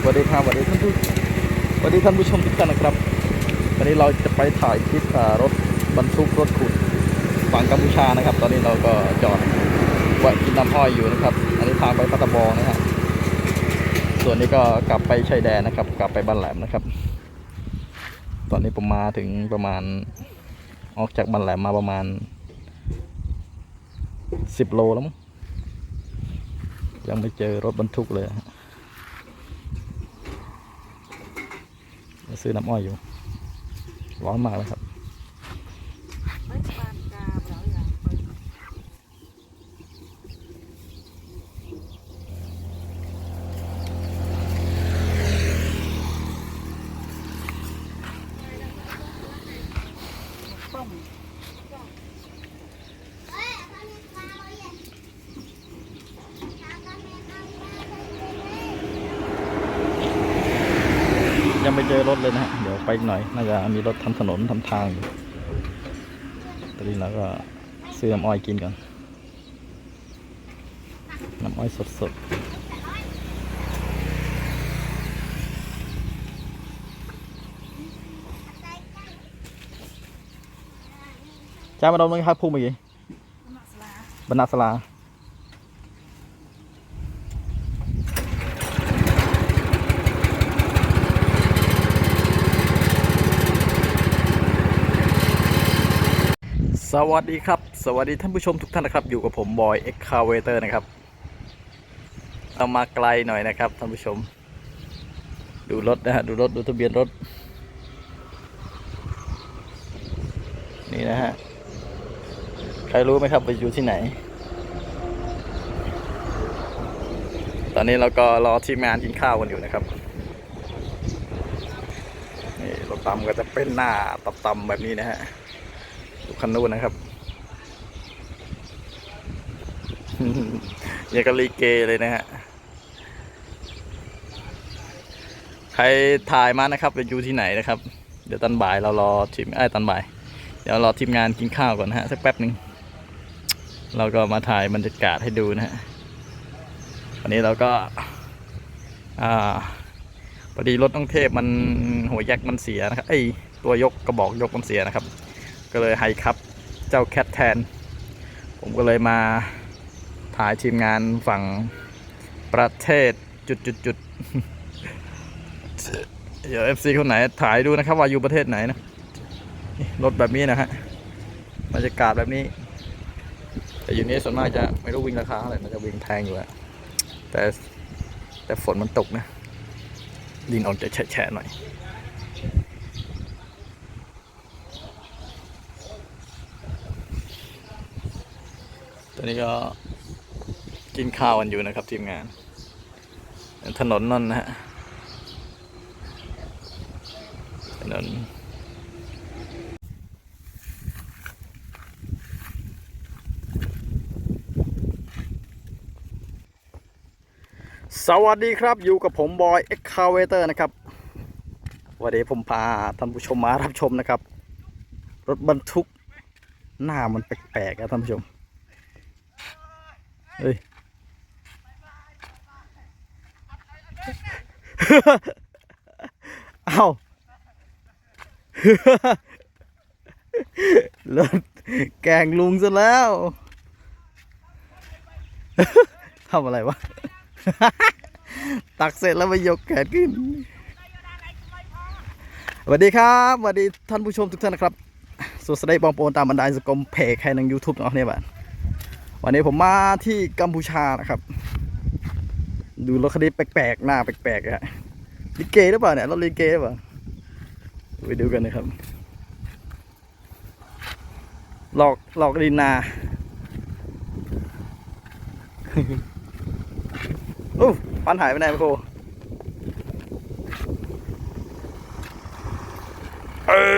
สวัสดีครับสวัสดีท่านผู้สวัสดีท่านผู้ชมทุกท่านนะครับวันนี้เราจะไปถ่ายคลิปรถบรรทุกรถขุดฝั่งกัมพูชานะครับ ตอนนี้เราก็จอดแวะกินน้ำอ้อยอยู่นะครับ อันนี้ทางไปพัตตาบองนะฮะส่วนนี้ก็กลับไปชายแดนนะครับ กลับไปบ้านแหลมนะครับ ตอนนี้ผมมาถึงประมาณออกจากบ้านแหลมมาประมาณสิบโลแล้วมั้งยังไม่เจอรถบรรทุกเลยฮะ ซื้อน้ำอ้อยอยู่ ร้อนมากเลยครับ Mấy bạn cà bảo là ต้ม ยังไม่เจอรถเลยนะฮะเดี๋ยวไปอีกหน่อยน่าจะมีรถทำถนนทำทางอยู่ตอนนี้เราก็ซื้อน้ำอ้อยกินก่อนน้ำอ้อยสดๆจ้ามาดมนึงครับพุ่งเมื่อกี้ mạ lá บรรณาสลา สวัสดีครับ สวัสดีท่านผู้ชมทุกท่านนะครับ อยู่กับผมบอยเอ็กคาเวเตอร์นะครับเอามาไกลหน่อยนะครับท่านผู้ชม ดูรถนะฮะดูรถดูทะเบียนรถ นี่นะฮะ ใครรู้ไหมครับว่าอยู่ที่ไหน ตอนนี้เราก็รอทีมงานกินข้าวกันอยู่นะครับนี่รถตำก็จะเป็นหน้าตับๆแบบนี้นะฮะ คันนู้นนะครับอย่างกับลีเกเลยนะฮะ ใครถ่ายมานะครับไปอยู่ที่ไหนนะครับ เดี๋ยวตอนบ่ายเรารอทีมไอ้ตอนบ่าย เดี๋ยวรอทีมงานกินข้าวก่อนนะฮะสักแป๊บหนึ่งเราก็มาถ่ายบรรยากาศให้ดูนะฮะวันนี้เราก็ อ่าพอดีรถต้องเทพมันหัวแยกมันเสียนะครับไอยตัวยกกระบอกยกมันเสียนะครับ ก็เลยให้ครับเจ้าแคทแทน ผมก็เลยมาถ่ายทีมงานฝั่งประเทศจุดจุดจุดเดี๋ยวเอฟซีคนไหนถ่ายดูนะครับ ว่าอยู่ประเทศไหนนะรถแบบนี้นะฮะบรรยากาศแบบนี้ แต่อยู่นี้ส่วนมากจะไม่รู้วิ่งราคาเท่าไรมันจะวิ่งแพงอยู่อะแต่แต่ฝนมันตกนะ ดินออกจะแฉะๆหน่อย ตอนนี้ก็กินข้าวกันอยู่นะครับทีมงาน ถนนนั่นนะฮะถนนสวัสดีครับอยู่กับผมบอยเอ็กคาเวเตอร์นะครับวันนี้ผมพาท่านผู้ชมมารับชมนะครับ รถบรรทุกหน้ามันแปลกๆนะท่านผู้ชม เฮ้ยเอ้ารถแกล้งลุงซะแล้วทำอะไรวะ ตักเสร็จแล้วมายกแขนขึ้นสวัสดีครับสวัสดีท่านผู้ชมทุกท่านนะครับสุดสดายบองโปนตามบันไดสกมเพจใครใน YouTube เนาะเนี่ยบ้าน วันนี้ผมมาที่กัมพูชานะครับ ดูรถคันนี้แปลกๆ หน้าแปลกๆอะลิเกหรือเปล่าเนี่ยรถลิเกหรือเปล่าไปดูกันนะครับหลอกหลอกดินนาโอ้ปันหายไปไหนมาโคเออ